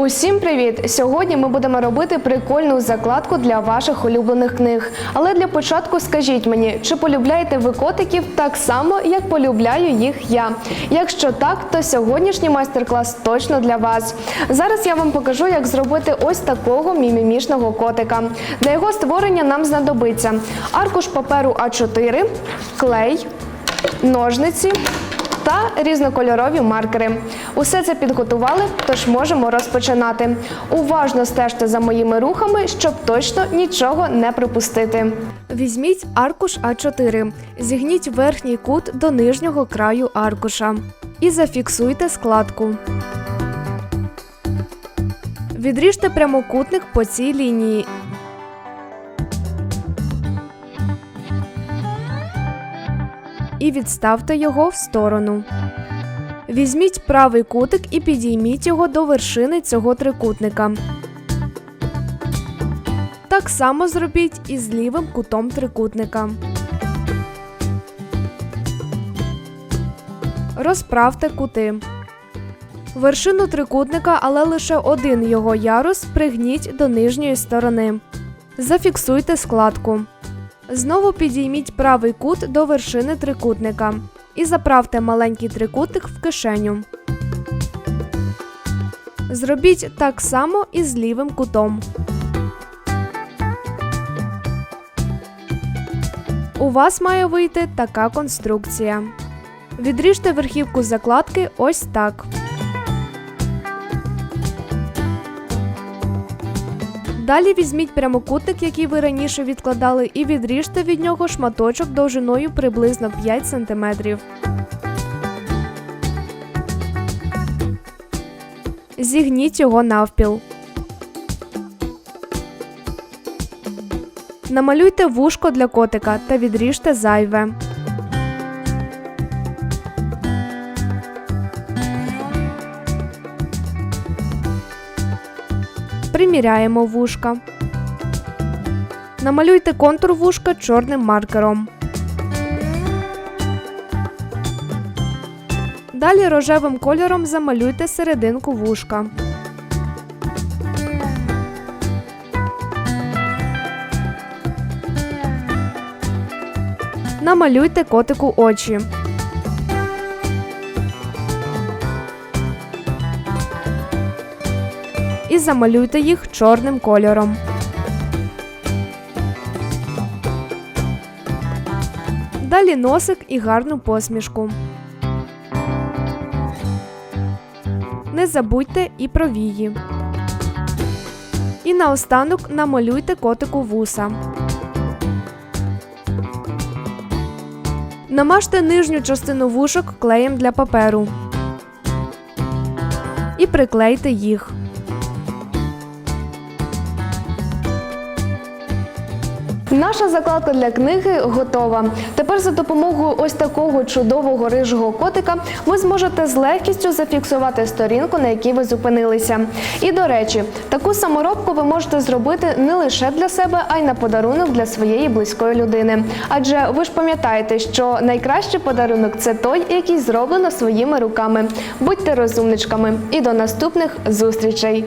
Усім привіт! Сьогодні ми будемо робити прикольну закладку для ваших улюблених книг. Але для початку скажіть мені, чи полюбляєте ви котиків так само, як полюбляю їх я? Якщо так, то сьогоднішній майстер-клас точно для вас. Зараз я вам покажу, як зробити ось такого мімімішного котика. Для його створення нам знадобиться аркуш паперу А4, клей, ножниці та різнокольорові маркери. Усе це підготували, тож можемо розпочинати. Уважно стежте за моїми рухами, щоб точно нічого не пропустити. Візьміть аркуш А4, зігніть верхній кут до нижнього краю аркуша і зафіксуйте складку. Відріжте прямокутник по цій лінії і відставте його в сторону. Візьміть правий кутик і підійміть його до вершини цього трикутника. Так само зробіть і з лівим кутом трикутника. Розправте кути. Вершину трикутника, але лише один його ярус пригніть до нижньої сторони. Зафіксуйте складку. Знову підійміть правий кут до вершини трикутника і заправте маленький трикутник в кишеню. Зробіть так само і з лівим кутом. У вас має вийти така конструкція. Відріжте верхівку закладки ось так. Далі візьміть прямокутник, який ви раніше відкладали, і відріжте від нього шматочок довжиною приблизно 5 см. Зігніть його навпіл. Намалюйте вушко для котика та відріжте зайве. Приміряємо вушка. Намалюйте контур вушка чорним маркером. Далі рожевим кольором замалюйте серединку вушка. Намалюйте котику очі. І замалюйте їх чорним кольором. Далі носик і гарну посмішку. Не забудьте і про вії. І наостанок намалюйте котику вуса. Намажте нижню частину вушок клеєм для паперу. І приклейте їх. Наша закладка для книги готова. Тепер за допомогою ось такого чудового рижого котика ви зможете з легкістю зафіксувати сторінку, на якій ви зупинилися. І до речі, таку саморобку ви можете зробити не лише для себе, а й на подарунок для своєї близької людини. Адже ви ж пам'ятаєте, що найкращий подарунок це той, який зроблено своїми руками. Будьте розумничками і до наступних зустрічей!